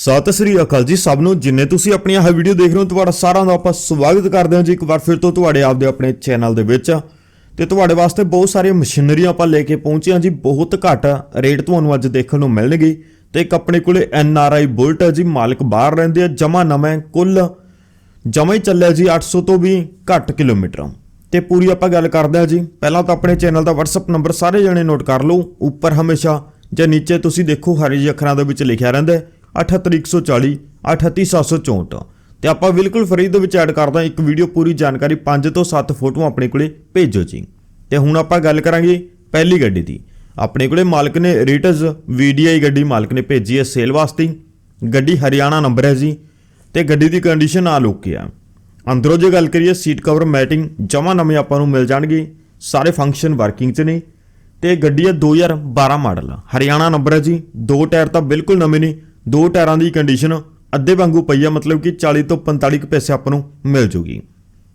ਸਤਿ ਸ੍ਰੀ ਅਕਾਲ ਜੀ ਸਭ ਨੂੰ। ਜਿੰਨੇ ਤੁਸੀਂ ਆਪਣੀ ਇਹ ਵੀਡੀਓ ਦੇਖ ਰਹੇ ਹੋ, ਤੁਹਾਡਾ ਸਾਰਿਆਂ ਦਾ ਆਪਾਂ ਸਵਾਗਤ ਕਰਦੇ ਹਾਂ ਜੀ ਇੱਕ ਵਾਰ ਫਿਰ ਤੋਂ ਤੁਹਾਡੇ ਆਪਦੇ ਆਪਣੇ ਚੈਨਲ ਦੇ ਵਿੱਚ। ਤੇ ਤੁਹਾਡੇ ਵਾਸਤੇ ਬਹੁਤ ਸਾਰੀਆਂ ਮਸ਼ੀਨਰੀਆਂ ਆਪਾਂ ਲੈ ਕੇ ਪਹੁੰਚੇ ਹਾਂ ਜੀ, ਬਹੁਤ ਘੱਟ ਰੇਟ ਤੁਹਾਨੂੰ ਅੱਜ ਦੇਖਣ ਨੂੰ ਮਿਲਣਗੇ। ਤੇ ਇੱਕ ਆਪਣੇ ਕੋਲੇ ਐਨ ਆਰ ਆਈ ਬੁਲਟ ਹੈ ਜੀ, ਮਾਲਕ ਬਾਹਰ ਰਹਿੰਦੇ ਆ, ਜਮਾ ਨਵਾਂ ਕੁੱਲ ਜਮਾ ਹੀ ਚੱਲਿਆ ਜੀ 800 ਤੋਂ ਵੀ ਘੱਟ ਕਿਲੋਮੀਟਰ। ਤੇ ਪੂਰੀ ਆਪਾਂ ਗੱਲ ਕਰਦੇ ਹਾਂ ਜੀ, ਪਹਿਲਾਂ ਤਾਂ ਆਪਣੇ ਚੈਨਲ ਦਾ WhatsApp ਨੰਬਰ ਸਾਰੇ ਜਣੇ ਨੋਟ ਕਰ ਲਓ, ਉੱਪਰ ਹਮੇਸ਼ਾ ਜਾਂ ਨੀਚੇ ਤੁਸੀਂ ਦੇਖੋ ਹਰੀ ਜਿਹੇ ਅੱਖਰਾਂ ਦੇ ਵਿੱਚ ਲਿਖਿਆ ਰਹਿੰਦਾ ਹੈ। 78140 38764 ਤੇ ਆਪਾਂ ਬਿਲਕੁਲ ਫਰੀ ਦੇ ਵਿੱਚ ਐਡ ਕਰਦਾ ਇੱਕ ਵੀਡੀਓ ਪੂਰੀ ਜਾਣਕਾਰੀ 5 ਤੋਂ 7 ਫੋਟੋਆਂ ਆਪਣੇ ਕੋਲੇ ਭੇਜੋ ਜੀ। ਤੇ ਹੁਣ ਆਪਾਂ ਗੱਲ ਕਰਾਂਗੇ ਪਹਿਲੀ ਗੱਡੀ ਦੀ। ਆਪਣੇ ਕੋਲੇ ਮਾਲਕ ਨੇ ਰੀਟਸ VDI ਗੱਡੀ ਮਾਲਕ ਨੇ ਭੇਜੀ ਹੈ ਸੇਲ ਵਾਸਤੇ। ਗੱਡੀ ਹਰਿਆਣਾ ਨੰਬਰ ਹੈ ਜੀ। ਤੇ ਗੱਡੀ ਦੀ ਕੰਡੀਸ਼ਨ ਆ ਓਕੇ ਆ। ਅੰਦਰੋਂ ਜੇ ਗੱਲ ਕਰੀਏ ਸੀਟ ਕਵਰ ਮੈਟਿੰਗ ਜਮਾ ਨਵੇਂ ਆਪਾਂ ਨੂੰ ਮਿਲ ਜਾਣਗੇ। ਸਾਰੇ ਫੰਕਸ਼ਨ ਵਰਕਿੰਗ 'ਚ ਨੇ। ਤੇ ਗੱਡੀ ਹੈ 2012 ਮਾਡਲ। ਹਰਿਆਣਾ ਨੰਬਰ ਹੈ ਜੀ। ਦੋ ਟਾਇਰ ਤਾਂ ਬਿਲਕੁਲ ਨਵੇਂ ਨੇ। ਦੋ ਟਾਇਰਾਂ ਦੀ ਕੰਡੀਸ਼ਨ ਅੱਧੇ ਵਾਂਗੂ ਪਈ ਆ, ਮਤਲਬ ਕਿ 40 ਤੋਂ 45 ਕੁ ਪੈਸੇ ਆਪਾਂ ਨੂੰ ਮਿਲ ਜੂਗੀ।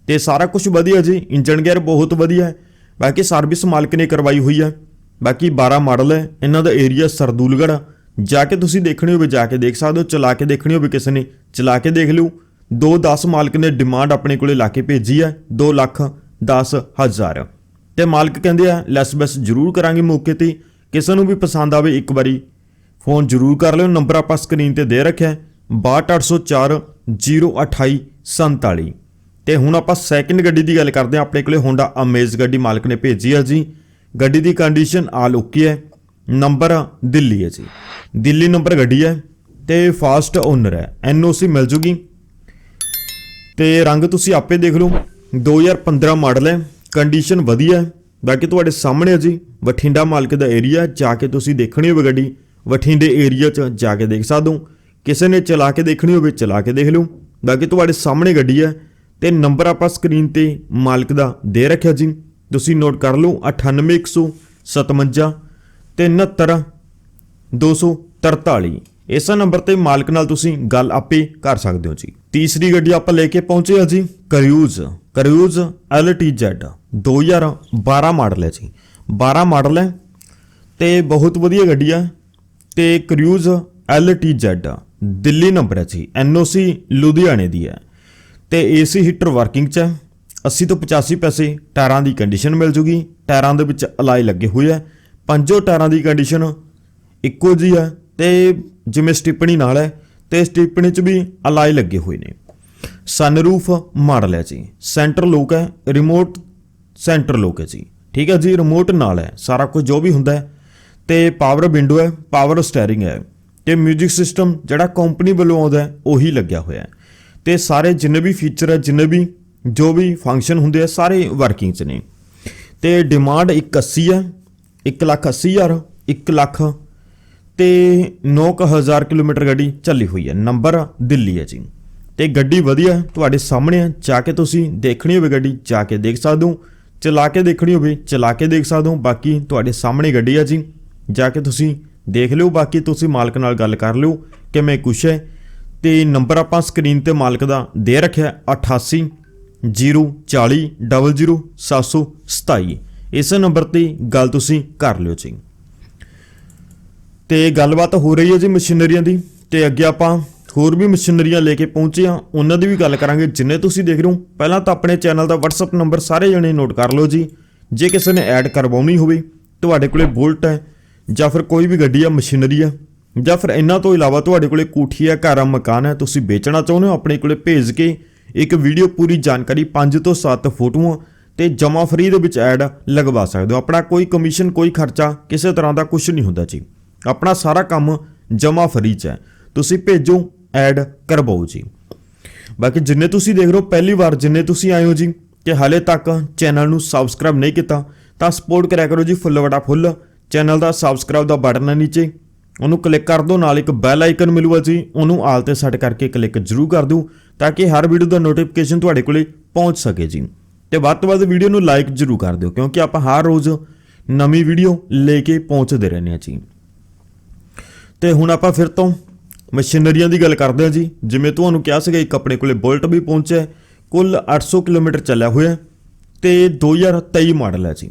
ਤੇ ਸਾਰਾ ਕੁਝ ਵਧੀਆ ਜੀ ਇੰਜਨ ਗੇਅਰ ਬਹੁਤ ਵਧੀਆ ਹੈ। ਬਾਕੀ ਸਰਵਿਸ ਮਾਲਕ ਨੇ ਕਰਵਾਈ ਹੋਈ ਹੈ ਬਾਕੀ 12 ਮਾਡਲ ਹੈ, ਇਹਨਾਂ ਦਾ ਏਰੀਆ ਸਰਦੂਲਗੜ੍ਹ ਜਾ ਕੇ ਤੁਸੀਂ ਦੇਖਣੀ ਹੋਵੇ, ਜਾ ਕੇ ਦੇਖ ਸਕਦੇ ਹੋ, ਚਲਾ ਕੇ ਦੇਖਣੀ ਹੋਵੇ ਕਿਸੇ ਨੇ, ਚਲਾ ਕੇ ਦੇਖ ਲਿਓ। 2-10 ਮਾਲਕ ਨੇ ਡਿਮਾਂਡ ਆਪਣੇ ਕੋਲੇ ਲਾ ਕੇ ਭੇਜੀ ਹੈ 2 ਲੱਖ 10 ਹਜ਼ਾਰ। ਤੇ ਮਾਲਕ ਕਹਿੰਦੇ ਆ ਲੈਸ ਬੈਸ ਜ਼ਰੂਰ ਕਰਾਂਗੇ ਮੌਕੇ ਤੇ। ਕਿਸੇ ਨੂੰ ਵੀ ਪਸੰਦ ਆਵੇ, ਇੱਕ ਵਾਰੀ ਫੋਨ ਜ਼ਰੂਰ ਕਰ ਲਿਓ ਨੰਬਰ ਆਪਾਂ ਸਕਰੀਨ ਤੇ ਦੇ ਰੱਖਿਆ ਹੈ, 62804 028 47 ਤੇ ਹੁਣ ਆਪਾਂ ਸੈਕਿੰਡ ਗੱਡੀ ਦੀ ਗੱਲ ਕਰਦੇ ਹਾਂ ਆਪਣੇ ਕੋਲੇ ਹੋਂਡਾ ਅਮੇਜ਼ ਗੱਡੀ ਮਾਲਕ ਨੇ ਭੇਜੀ ਹੈ ਜੀ। ਗੱਡੀ ਦੀ ਕੰਡੀਸ਼ਨ ਆਲ ਓਕੇ ਹੈ ਨੰਬਰ ਦਿੱਲੀ ਹੈ ਜੀ। ਦਿੱਲੀ ਨੰਬਰ ਗੱਡੀ ਹੈ ਤੇ ਫਾਸਟ ਓਨਰ ਹੈ ਐਨਓਸੀ ਮਿਲ ਜੂਗੀ। ਤੇ ਰੰਗ ਤੁਸੀਂ ਆਪੇ ਦੇਖ ਲਓ 2015 ਮਾਡਲ ਹੈ ਕੰਡੀਸ਼ਨ ਵਧੀਆ ਹੈ। ਬਾਕੀ ਤੁਹਾਡੇ ਸਾਹਮਣੇ ਹੈ ਜੀ ਬਠਿੰਡਾ ਮਾਲਕ ਦਾ ਏਰੀਆ ਜਾ ਕੇ ਤੁਸੀਂ ਦੇਖਣੀ ਹੋਵੇ ਗੱਡੀ। ਬਠਿੰਡੇ ਏਰੀਆ 'ਚ ਜਾ ਕੇ ਦੇਖ ਸਕਦੇ ਹੋ ਕਿਸੇ ਨੇ ਚਲਾ ਕੇ ਦੇਖਣੀ ਹੋਵੇ ਚਲਾ ਕੇ ਦੇਖ ਲਓ ਬਾਕੀ ਤੁਹਾਡੇ ਸਾਹਮਣੇ ਗੱਡੀ ਹੈ ਤੇ ਨੰਬਰ ਆਪਾਂ ਸਕਰੀਨ ਤੇ ਮਾਲਕ ਦਾ ਦੇ ਰੱਖਿਆ ਜੀ। ਤੁਸੀਂ ਨੋਟ ਕਰ ਲਓ 98157 ਤੇ 69 243 ਇਸ ਨੰਬਰ ਤੇ ਮਾਲਕ ਨਾਲ ਤੁਸੀਂ ਗੱਲ ਆਪੇ ਕਰ ਸਕਦੇ ਹੋ ਜੀ। ਤੀਸਰੀ ਗੱਡੀ ਆਪਾਂ ਲੈ ਕੇ ਪਹੁੰਚੇ ਹਾਂ ਜੀ ਕਰਿਊਜ਼ ਕਰਿਊਜ਼ LTZ 2012 ਮਾਡਲ ਹੈ ਜੀ। 12 ਮਾਡਲ ਹੈ ਤੇ ਬਹੁਤ ਵਧੀਆ ਗੱਡੀ ਹੈ। ਤੇ ਕਰਿਊਜ਼ LTZ ਦਿੱਲੀ ਨੰਬਰ ਹੈ ਜੀ NOC ਲੁਧਿਆਣੇ ਦੀ ਹੈ। ਤੇ AC ਹੀਟਰ ਵਰਕਿੰਗ 'ਚ ਹੈ। 80 ਤੋਂ 85 ਪੈਸੇ ਟਾਇਰਾਂ ਦੀ ਕੰਡੀਸ਼ਨ ਮਿਲ ਜੂਗੀ। ਟਾਇਰਾਂ ਦੇ ਵਿੱਚ ਅਲਾਈ ਲੱਗੇ ਹੋਏ ਹੈ। ਪੰਜੋ ਟਾਇਰਾਂ ਦੀ ਕੰਡੀਸ਼ਨ ਇੱਕੋ ਜੀ ਹੈ ਤੇ ਜਿਵੇਂ ਸਟਿਪਣੀ ਨਾਲ ਹੈ ਤੇ ਸਟਿਪਣੀ 'ਚ ਵੀ ਅਲਾਈ ਲੱਗੇ ਹੋਏ ਨੇ। ਸਨਰੂਫ ਮਾਡਲ ਹੈ ਜੀ। ਸੈਂਟਰ ਲੋਕ ਹੈ। ਰਿਮੋਟ ਸੈਂਟਰ ਲੋਕ ਹੈ ਜੀ। ਠੀਕ ਹੈ ਜੀ ਰਿਮੋਟ ਨਾਲ ਹੈ। ਸਾਰਾ ਕੁਝ ਜੋ ਵੀ ਹੁੰਦਾ ਹੈ ਤੇ ਪਾਵਰ ਵਿੰਡੋ ਹੈ ਪਾਵਰ ਸਟੀਅਰਿੰਗ ਹੈ। ਤੇ 뮤직 ਸਿਸਟਮ ਜਿਹੜਾ ਕੰਪਨੀ ਵੱਲੋਂ ਆਉਂਦਾ ਉਹੀ ਲੱਗਿਆ ਹੋਇਆ ਹੈ। ਤੇ ਸਾਰੇ ਜਿੰਨੇ ਵੀ ਫੀਚਰ ਹੈ, ਜਿੰਨੇ ਵੀ ਜੋ ਵੀ ਫੰਕਸ਼ਨ ਹੁੰਦੇ ਆ, ਸਾਰੇ ਵਰਕਿੰਗ 'ਚ ਨੇ। ਤੇ ਡਿਮਾਂਡ 180 ਹੈ 1 ਲੱਖ 80 ਹਜ਼ਾਰ 1 ਲੱਖ ਤੇ 9000 ਕਿਲੋਮੀਟਰ ਗੱਡੀ ਚੱਲੀ ਹੋਈ ਹੈ। ਨੰਬਰ ਦਿੱਲੀ ਹੈ ਜੀ। ਤੇ ਗੱਡੀ ਵਧੀਆ ਤੁਹਾਡੇ ਸਾਹਮਣੇ ਹੈ, ਜਾ ਕੇ ਤੁਸੀਂ ਦੇਖਣੀ ਹੋਵੇ ਗੱਡੀ, ਜਾ ਕੇ ਦੇਖ ਸਕਦੇ ਹੋ। ਚਲਾ ਕੇ ਦੇਖਣੀ ਹੋਵੇ, ਚਲਾ ਕੇ ਦੇਖ ਸਕਦੇ ਹੋ। ਬਾਕੀ ਤੁਹਾਡੇ ਸਾਹਮਣੇ ਗੱਡੀ ਹੈ ਜੀ। ਜਾ ਕੇ ਤੁਸੀਂ ਦੇਖ ਲਿਓ, ਬਾਕੀ ਤੁਸੀਂ ਮਾਲਕ ਨਾਲ ਗੱਲ ਕਰ ਲਿਓ, ਕਿਵੇਂ ਕੁਛ ਹੈ। ਤੇ ਨੰਬਰ ਆਪਾਂ ਸਕਰੀਨ ਤੇ ਮਾਲਕ ਦਾ ਦੇ ਰੱਖਿਆ ਹੈ 88 040 00727 ਇਸ ਨੰਬਰ ਤੇ ਗੱਲ ਤੁਸੀਂ ਕਰ ਲਿਓ ਜੀ। ਤੇ ਗੱਲਬਾਤ ਹੋ ਰਹੀ ਹੈ ਜੀ ਮਸ਼ੀਨਰੀਆਂ ਦੀ, ਤੇ ਅੱਗੇ ਆਪਾਂ ਹੋਰ ਵੀ ਮਸ਼ੀਨਰੀਆਂ ਲੈ ਕੇ ਪਹੁੰਚੇ ਆ ਉਹਨਾਂ ਦੀ ਵੀ ਗੱਲ ਕਰਾਂਗੇ। ਜਿੰਨੇ ਤੁਸੀਂ ਦੇਖ ਰਹੇ ਹੋ, ਪਹਿਲਾਂ ਤਾਂ ਆਪਣੇ ਚੈਨਲ ਦਾ WhatsApp ਨੰਬਰ ਸਾਰੇ ਜਣੇ ਨੋਟ ਕਰ ਲਓ ਜੀ। ਜੇ ਕਿਸੇ ਨੇ ਐਡ ਕਰਵਾਉਣੀ ਹੋਵੇ, ਤੁਹਾਡੇ ਕੋਲੇ ਬੁਲਟ ਹੈ ਜਾਂ ਫਿਰ ਕੋਈ ਵੀ ਗੱਡੀ ਆ ਮਸ਼ੀਨਰੀ ਆ, ਜਾਂ ਫਿਰ ਇਹਨਾਂ ਤੋਂ ਇਲਾਵਾ ਤੁਹਾਡੇ ਕੋਲੇ ਕੋਠੀ ਆ ਘਰ ਆ, ਮਕਾਨ ਹੈ, ਤੁਸੀਂ ਵੇਚਣਾ ਚਾਹੁੰਦੇ ਹੋ, ਆਪਣੇ ਕੋਲੇ ਭੇਜ ਕੇ ਇੱਕ ਵੀਡੀਓ ਪੂਰੀ ਜਾਣਕਾਰੀ 5 ਤੋਂ 7 ਫੋਟੋਆਂ ਤੇ ਜਮਾ ਫਰੀ ਦੇ ਵਿੱਚ ਐਡ ਲਗਵਾ ਸਕਦੇ ਹੋ। ਆਪਣਾ ਕੋਈ ਕਮਿਸ਼ਨ ਕੋਈ ਖਰਚਾ ਕਿਸੇ ਤਰ੍ਹਾਂ ਦਾ ਕੁਝ ਨਹੀਂ ਹੁੰਦਾ ਜੀ। ਆਪਣਾ ਸਾਰਾ ਕੰਮ ਜਮਾ ਫਰੀ ਚ ਹੈ। ਤੁਸੀਂ ਭੇਜੋ ਐਡ ਕਰਵਾਓ ਜੀ। ਬਾਕੀ ਜਿੰਨੇ ਤੁਸੀਂ ਦੇਖ ਰਹੇ ਹੋ, ਪਹਿਲੀ ਵਾਰ ਜਿੰਨੇ ਤੁਸੀਂ ਆਏ ਹੋ ਜੀ, ਕਿ ਹਾਲੇ ਤੱਕ ਚੈਨਲ ਨੂੰ ਸਬਸਕ੍ਰਾਈਬ ਨਹੀਂ ਕੀਤਾ, ਤਾਂ ਸਪੋਰਟ ਕਰਿਆ ਕਰੋ ਜੀ ਫੁੱਲ ਵਟਾ ਫੁੱਲ ਚੈਨਲ ਦਾ ਸਬਸਕ੍ਰਾਈਬ ਦਾ ਬਟਨ ਹੈ ਨੀਚੇ। ਉਹਨੂੰ ਕਲਿੱਕ ਕਰ ਦਿਓ, ਨਾਲ ਇੱਕ ਬੈਲ ਆਈਕਨ ਮਿਲੂਗਾ ਜੀ। ਉਹਨੂੰ ਆਲ ਤੇ ਸੈੱਟ ਕਰਕੇ ਕਲਿੱਕ ਜ਼ਰੂਰ ਕਰ ਦਿਓ, ਤਾਂ ਕਿ ਹਰ ਵੀਡੀਓ ਦਾ ਨੋਟੀਫਿਕੇਸ਼ਨ ਤੁਹਾਡੇ ਕੋਲੇ ਪਹੁੰਚ ਸਕੇ ਜੀ। ਤੇ ਵੱਧ ਤੋਂ ਵੱਧ ਵੀਡੀਓ ਨੂੰ ਲਾਈਕ ਜ਼ਰੂਰ ਕਰ ਦਿਓ, ਕਿਉਂਕਿ ਆਪਾਂ ਹਰ ਰੋਜ਼ ਨਵੀਂ ਵੀਡੀਓ ਲੈ ਕੇ ਪਹੁੰਚਦੇ ਰਹਿੰਦੇ ਹਾਂ ਜੀ। ਤੇ ਹੁਣ ਆਪਾਂ ਫਿਰ ਤੋਂ ਮਸ਼ੀਨਰੀਆਂ ਦੀ ਗੱਲ ਕਰਦੇ ਹਾਂ ਜੀ। ਜਿਵੇਂ ਤੁਹਾਨੂੰ ਕਿਹਾ ਸੀਗਾ, ਇੱਕ ਆਪਣੇ ਕੋਲੇ ਬੁਲਟ ਵੀ ਪਹੁੰਚਿਆ ਹੈ। ਕੁੱਲ 800 ਕਿਲੋਮੀਟਰ ਚੱਲਿਆ ਹੋਇਆ ਹੈ। ਤੇ 2023 ਮਾਡਲ ਹੈ ਜੀ।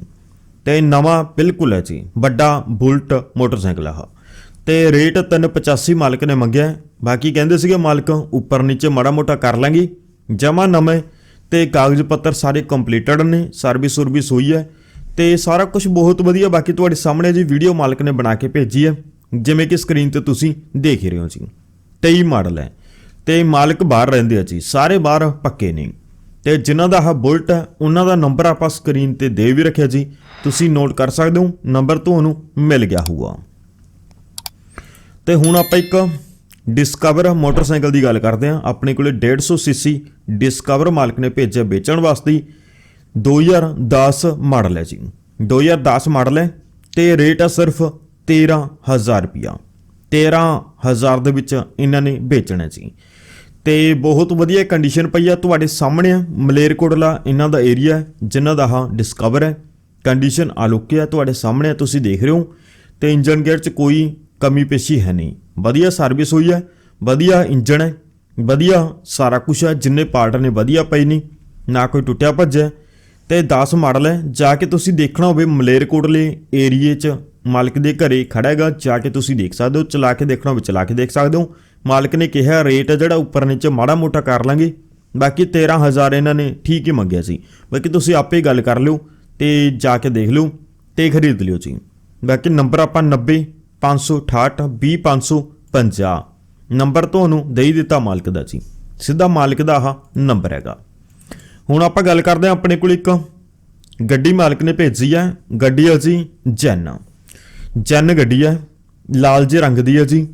ਤੇ ਨਵਾਂ ਬਿਲਕੁਲ ਹੈ ਜੀ, ਵੱਡਾ ਬੁਲਟ ਮੋਟਰਸਾਈਕਲ ਆ ਤੇ ਰੇਟ 385 ਮਾਲਕ ਨੇ ਮੰਗਿਆ ਬਾਕੀ ਕਹਿੰਦੇ ਸੀਗੇ ਮਾਲਕ, ਉੱਪਰ ਨੀਚੇ ਮਾੜਾ ਮੋਟਾ ਕਰ ਲਾਂਗੇ। ਜਮਾ ਨਵੇਂ ਤੇ ਕਾਗਜ਼ ਪੱਤਰ ਸਾਰੇ ਕੰਪਲੀਟਡ ਨੇ, ਸਰਵਿਸ ਸਰਵਿਸ ਹੋਈ ਹੈ। ਤੇ ਸਾਰਾ ਕੁਝ ਬਹੁਤ ਵਧੀਆ, ਬਾਕੀ ਤੁਹਾਡੇ ਸਾਹਮਣੇ ਜੀ ਵੀਡੀਓ ਮਾਲਕ ਨੇ ਬਣਾ ਕੇ ਭੇਜੀ ਹੈ। ਜਿਵੇਂ ਕਿ ਸਕਰੀਨ ਤੇ ਤੁਸੀਂ ਦੇਖ ਹੀ ਰਹੇ ਹੋ ਜੀ। 23 ਮਾਡਲ ਹੈ। ਤੇ ਮਾਲਕ ਬਾਹਰ ਰਹਿੰਦੇ ਆ ਜੀ, ਸਾਰੇ ਬਾਹਰ ਪੱਕੇ ਨੇ। ਤੇ ਜਿਨ੍ਹਾਂ ਦਾ ਆਹ ਬੁਲਟ ਹੈ, ਉਹਨਾਂ ਦਾ ਨੰਬਰ ਆਪਾਂ ਸਕਰੀਨ ਤੇ ਦੇ ਵੀ ਰੱਖਿਆ ਜੀ। ਤੁਸੀਂ ਨੋਟ ਕਰ ਸਕਦੇ ਹੋ, ਨੰਬਰ ਤੁਹਾਨੂੰ ਮਿਲ ਗਿਆ ਹੋਊਗਾ। ਤੇ ਹੁਣ ਆਪਾਂ ਇੱਕ ਡਿਸਕਵਰ ਮੋਟਰਸਾਈਕਲ ਦੀ ਗੱਲ ਕਰਦੇ ਹਾਂ। ਆਪਣੇ ਕੋਲੇ 150 ਸੀਸੀ ਡਿਸਕਵਰ ਮਾਲਕ ਨੇ ਭੇਜਿਆ ਵੇਚਣ ਵਾਸਤੇ 2010 ਮਾਡਲ ਹੈ ਜੀ। 2010 ਮਾਡਲ ਹੈ ਤੇ ਰੇਟ ਹੈ ਸਿਰਫ 13000 ਰੁਪਿਆ 13000 ਦੇ ਵਿੱਚ ਇਹਨਾਂ ਨੇ ਵੇਚਣਾ ਜੀ। ਤੇ ਬਹੁਤ ਵਧੀਆ ਕੰਡੀਸ਼ਨ ਪਈ ਆ ਤੁਹਾਡੇ ਸਾਹਮਣੇ ਆ ਮਲੇਰਕੋਟਲਾ ਇਹਨਾਂ ਦਾ ਏਰੀਆ ਹੈ ਜਿਨ੍ਹਾਂ ਦਾ ਹਾਂ ਡਿਸਕਵਰ ਹੈ। ਕੰਡੀਸ਼ਨ ਆਲੋਕੀ ਤੁਹਾਡੇ ਸਾਹਮਣੇ ਆ, ਤੁਸੀਂ ਦੇਖ ਰਹੇ ਹੋ। ਤੇ ਇੰਜਨ ਗੇਅਰ 'ਚ ਕੋਈ ਕਮੀ ਪੇਸ਼ੀ ਹੈ ਨਹੀਂ। ਵਧੀਆ ਸਰਵਿਸ ਹੋਈ ਹੈ ਵਧੀਆ ਇੰਜਨ ਹੈ ਵਧੀਆ ਸਾਰਾ ਕੁਝ ਹੈ ਜਿੰਨੇ ਪਾਰਟ ਨੇ ਵਧੀਆ ਪਈ ਨਹੀਂ ਨਾ ਕੋਈ ਟੁੱਟਿਆ ਭੱਜਿਆ। ਤੇ 10 ਮਾਡਲ ਹੈ ਜਾ ਕੇ ਤੁਸੀਂ ਦੇਖਣਾ ਹੋਵੇ ਮਲੇਰਕੋਟਲੇ ਏਰੀਏ 'ਚ ਮਾਲਕ ਦੇ ਘਰੇ ਖੜਾ ਹੈਗਾ ਜਾ ਕੇ ਤੁਸੀਂ ਦੇਖ ਸਕਦੇ ਹੋ ਚਲਾ ਕੇ ਦੇਖਣਾ ਹੋਵੇ ਚਲਾ ਕੇ ਦੇਖ ਸਕਦੇ ਹੋ। ਮਾਲਕ ਨੇ ਕਿਹਾ, ਰੇਟ ਹੈ ਜਿਹੜਾ ਉੱਪਰ ਨੀਚੇ ਮਾੜਾ ਮੋਟਾ ਕਰ ਲਾਂਗੇ। ਬਾਕੀ 13000 ਇਹਨਾਂ ਨੇ ਠੀਕ ਹੀ ਮੰਗਿਆ ਸੀ। ਬਾਕੀ ਤੁਸੀਂ ਆਪੇ ਗੱਲ ਕਰ ਲਿਓ ਤੇ ਜਾ ਕੇ ਦੇਖ ਲਿਓ ਤੇ ਖਰੀਦ ਲਿਓ ਜੀ। ਬਾਕੀ ਨੰਬਰ ਆਪਾਂ 90 568 20550 ਨੰਬਰ ਤੁਹਾਨੂੰ ਦੇ ਹੀ ਦਿੱਤਾ ਮਾਲਕ ਦਾ ਜੀ। ਸਿੱਧਾ ਮਾਲਕ ਦਾ ਆਹ ਨੰਬਰ ਹੈਗਾ। ਹੁਣ ਆਪਾਂ ਗੱਲ ਕਰਦੇ ਹਾਂ ਆਪਣੇ ਕੋਲ ਇੱਕ ਗੱਡੀ ਮਾਲਕ ਨੇ ਭੇਜੀ ਹੈ। ਗੱਡੀ ਹੈ ਜੀ ਜੈਨ। ਜੈਨ ਗੱਡੀ ਹੈ। ਲਾਲ ਜੇ ਰੰਗ ਦੀ ਹੈ ਜੀ।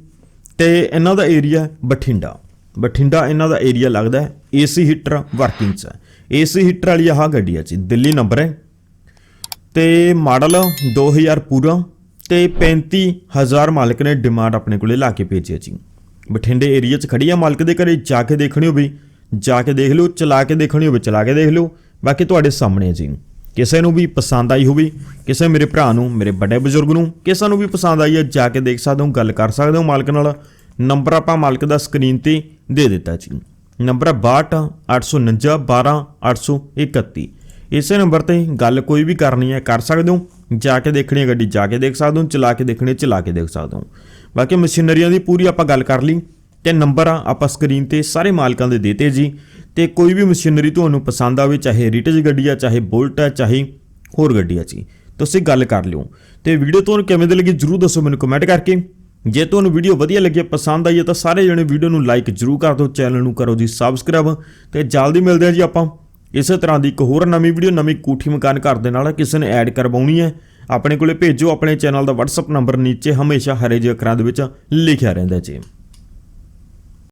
ਤੇ ਇਹਨਾਂ ਦਾ ਏਰੀਆ ਬਠਿੰਡਾ। ਬਠਿੰਡਾ ਇਹਨਾਂ ਦਾ ਏਰੀਆ ਲੱਗਦਾ ਹੈ। ਏਸੀ ਹੀਟਰ ਵਰਕਿੰਗ 'ਚ ਹੈ। ਏਸੀ ਹੀਟਰ ਵਾਲੀ ਆਹ ਗੱਡੀ ਹੈ ਜੀ ਦਿੱਲੀ ਨੰਬਰ ਹੈ। ਤੇ ਮਾਡਲ 2000 ਪੂਰਾ ਤੇ 35000 ਮਾਲਕ ਨੇ ਡਿਮਾਂਡ ਆਪਣੇ ਕੋਲੇ ਲਾ ਕੇ ਭੇਜਿਆ ਜੀ। ਬਠਿੰਡੇ ਏਰੀਆ 'ਚ ਖੜੀ ਆ ਮਾਲਕ ਦੇ ਘਰੇ, ਜਾ ਕੇ ਦੇਖਣੀ ਹੋਵੇ ਜਾ ਕੇ ਦੇਖ ਲਿਓ, ਚਲਾ ਕੇ ਦੇਖਣੀ ਹੋਵੇ ਚਲਾ ਕੇ ਦੇਖ ਲਿਓ। ਬਾਕੀ ਤੁਹਾਡੇ ਸਾਹਮਣੇ ਹੈ ਜੀ। ਕਿਸੇ ਨੂੰ ਵੀ ਪਸੰਦ ਆਈ ਹੋਵੇ, ਕਿਸੇ ਮੇਰੇ ਭਰਾ ਨੂੰ, ਮੇਰੇ ਵੱਡੇ ਬਜ਼ੁਰਗ ਨੂੰ, ਕਿਸੇ ਨੂੰ ਵੀ ਪਸੰਦ ਆਈ ਹੈ, ਜਾ ਕੇ ਦੇਖ ਸਕਦੇ ਹੋ, ਗੱਲ ਕਰ ਸਕਦੇ ਹੋ ਮਾਲਕ ਨਾਲ। ਨੰਬਰ ਆਪਾਂ ਮਾਲਕ ਦਾ ਸਕਰੀਨ ਤੇ ਦੇ ਦਿੱਤਾ ਜੀ। ਨੰਬਰ ਹੈ 62 849 12 831 ਇਸੇ ਨੰਬਰ ਤੇ ਗੱਲ ਕੋਈ ਵੀ ਕਰਨੀ ਹੈ, ਕਰ ਸਕਦੇ ਹੋ। ਜਾ ਕੇ ਦੇਖਣੀ ਹੈ ਗੱਡੀ, ਜਾ ਕੇ ਦੇਖ ਸਕਦੇ ਹੋ, ਚਲਾ ਕੇ ਦੇਖਣੀ ਹੈ, ਚਲਾ ਕੇ ਦੇਖ ਸਕਦੇ ਹੋ। ਬਾਕੀ ਮਸ਼ੀਨਰੀਆਂ ਦੀ ਪੂਰੀ ਆਪਾਂ ਗੱਲ ਕਰ ਲਈ ਤੇ ਨੰਬਰ ਆਪਾਂ ਸਕਰੀਨ ਤੇ ਸਾਰੇ ਮਾਲਕਾਂ ਦੇ ਦੇਤੇ ਜੀ। ਤੇ ਕੋਈ ਵੀ ਮਸ਼ੀਨਰੀ ਤੁਹਾਨੂੰ ਪਸੰਦ ਆਵੇ, ਚਾਹੇ ਰਿਟੇਜ ਗੱਡੀ ਆ, ਚਾਹੇ ਬੁਲਟ ਆ, ਚਾਹੇ ਹੋਰ ਗੱਡੀ ਆ ਜੀ। ਤੁਸੀਂ ਗੱਲ ਕਰ ਲਿਓ। ਤੇ ਵੀਡੀਓ ਤੁਹਾਨੂੰ ਕਿਵੇਂ ਦੀ ਲੱਗੀ ਜਰੂਰ ਦੱਸੋ ਮੈਨੂੰ ਕਮੈਂਟ ਕਰਕੇ। ਜੇ ਤੁਹਾਨੂੰ ਵੀਡੀਓ ਵਧੀਆ ਲੱਗੀ, ਪਸੰਦ ਆਈ ਤਾਂ ਸਾਰੇ ਜਣੇ ਵੀਡੀਓ ਨੂੰ ਲਾਈਕ ਜਰੂਰ ਕਰ ਦਿਓ ਚੈਨਲ ਨੂੰ ਕਰੋ ਜੀ ਸਬਸਕ੍ਰਾਈਬ ਤੇ ਜਲਦੀ ਮਿਲਦੇ ਆ ਜੀ ਆਪਾਂ। ਇਸੇ ਤਰ੍ਹਾਂ ਦੀ ਇੱਕ ਹੋਰ ਨਵੀਂ ਵੀਡੀਓ ਨਵੀਂ ਕੋਠੀ ਮਕਾਨ ਘਰ ਦੇ ਨਾਲ ਕਿਸੇ ਨੇ ਐਡ ਕਰਵਾਉਣੀ ਹੈ। ਆਪਣੇ ਕੋਲੇ ਭੇਜੋ, ਆਪਣੇ ਚੈਨਲ ਦਾ WhatsApp ਨੰਬਰ ਨੀਚੇ ਹਮੇਸ਼ਾ ਹਰੇ ਜਿਹੇ ਅੱਖਰਾਂ ਦੇ ਵਿੱਚ ਲਿਖਿਆ ਰਹਿੰਦਾ ਜੀ।